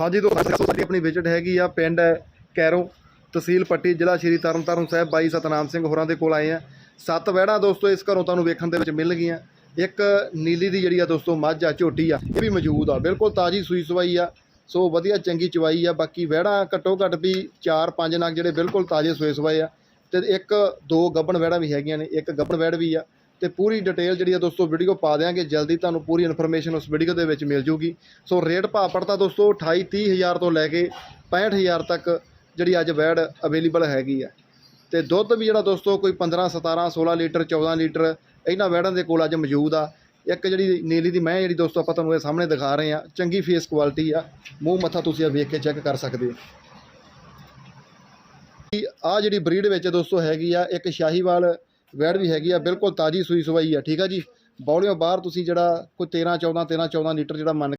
ਹਾਂਜੀ ਦੋਸਤੋ ਸਾਡੀ ਆਪਣੀ ਵਿਜ਼ਿਟ ਹੈਗੀ ਆ ਪਿੰਡ ਹੈ ਕੈਰੋ ਤਹਿਸੀਲ ਪੱਟੀ, ਜ਼ਿਲ੍ਹਾ ਸ਼੍ਰੀ ਤਰਨਤਾਰਨ ਸਾਹਿਬ, ਬਾਈ ਸਤਨਾਮ ਸਿੰਘ ਹੋਰਾਂ ਦੇ ਕੋਲ ਆਏ ਆ। ਸੱਤ ਵਹਿੜਾਂ ਦੋਸਤੋ ਇਸ ਘਰੋਂ ਤੁਹਾਨੂੰ ਵੇਖਣ ਦੇ ਵਿੱਚ ਮਿਲ ਗਈਆਂ। ਇੱਕ ਨੀਲੀ ਦੀ ਜਿਹੜੀ ਆ ਦੋਸਤੋ ਮੱਝ ਆ, ਝੋਟੀ ਆ, ਇਹ ਵੀ ਮੌਜੂਦ ਆ। ਬਿਲਕੁਲ ਤਾਜੀ ਸੂਈ ਸਵਾਈ ਆ, ਸੋ ਵਧੀਆ ਚੰਗੀ ਚਵਾਈ ਆ। ਬਾਕੀ ਵਹਿੜਾਂ ਘੱਟੋ ਘੱਟ ਵੀ 4-5 ਨਗ ਜਿਹੜੇ ਬਿਲਕੁਲ ਤਾਜ਼ੇ ਸੂਏ ਸਵਾਏ ਆ। ਤੇ ਇੱਕ ਦੋ ਗੱਬਣ ਵਹਿੜਾਂ ਵੀ ਹੈਗੀਆਂ ਨੇ, ਇੱਕ ਗੱਬਣ ਵਹਿੜ ਵੀ ਆ। ਤੇ ਪੂਰੀ ਡਿਟੇਲ ਜਿਹੜੀ ਆ ਦੋਸਤੋ ਵੀਡੀਓ ਪਾ ਦਿਆਂਗੇ। ਜਲਦੀ ਤੁਹਾਨੂੰ ਪੂਰੀ ਇਨਫੋਰਮੇਸ਼ਨ ਉਸ ਵੀਡੀਓ ਦੇ ਵਿੱਚ ਮਿਲ ਜੂਗੀ। ਸੋ ਰੇਟ ਭਾਅ ਪੜਤਾ ਦੋਸਤੋ 28 30 ਹਜ਼ਾਰ ਤੋਂ ਲੈ ਕੇ 65 ਹਜ਼ਾਰ ਤੱਕ ਜਿਹੜੀ ਅੱਜ ਵੈੜ ਅਵੇਲੇਬਲ ਹੈਗੀ ਆ। ਤੇ ਦੁੱਧ ਵੀ ਜਿਹੜਾ ਦੋਸਤੋ ਕੋਈ 15 17 16 ਲੀਟਰ 14 ਲੀਟਰ ਇਹਨਾਂ ਵੈੜਾਂ ਦੇ ਕੋਲ ਅੱਜ ਮੌਜੂਦ ਆ। ਇੱਕ ਜਿਹੜੀ ਨੀਲੀ ਦੀ ਮੈਂ ਜਿਹੜੀ ਦੋਸਤੋ ਆਪਾਂ ਤੁਹਾਨੂੰ ਇਹ ਸਾਹਮਣੇ ਦਿਖਾ ਰਹੇ ਆ, ਚੰਗੀ ਫੇਸ ਕੁਆਲਿਟੀ ਆ। ਮੂੰਹ, ਮੱਥਾ ਤੁਸੀਂ ਆ ਵੇਖ ਕੇ ਚੈੱਕ ਕਰ ਸਕਦੇ ਹੋ। ਆ ਜਿਹੜੀ ਬਰੀਡ ਵਿੱਚ ਦੋਸਤੋ ਹੈਗੀ ਆ, ਇੱਕ ਸ਼ਾਹੀਵਾਲ ਵੈੜ ਵੀ ਹੈਗੀ ਆ, ਬਿਲਕੁਲ ਤਾਜੀ ਸੂਈ ਸਵਾਈ ਆ, ਠੀਕ ਆ ਜੀ? ਬੌਲਿਓ ਬਾਹਰ ਤੁਸੀਂ ਜਿਹੜਾ ਕੋਈ 13 14 13 14 ਲੀਟਰ ਜਿਹੜਾ ਮੰਨ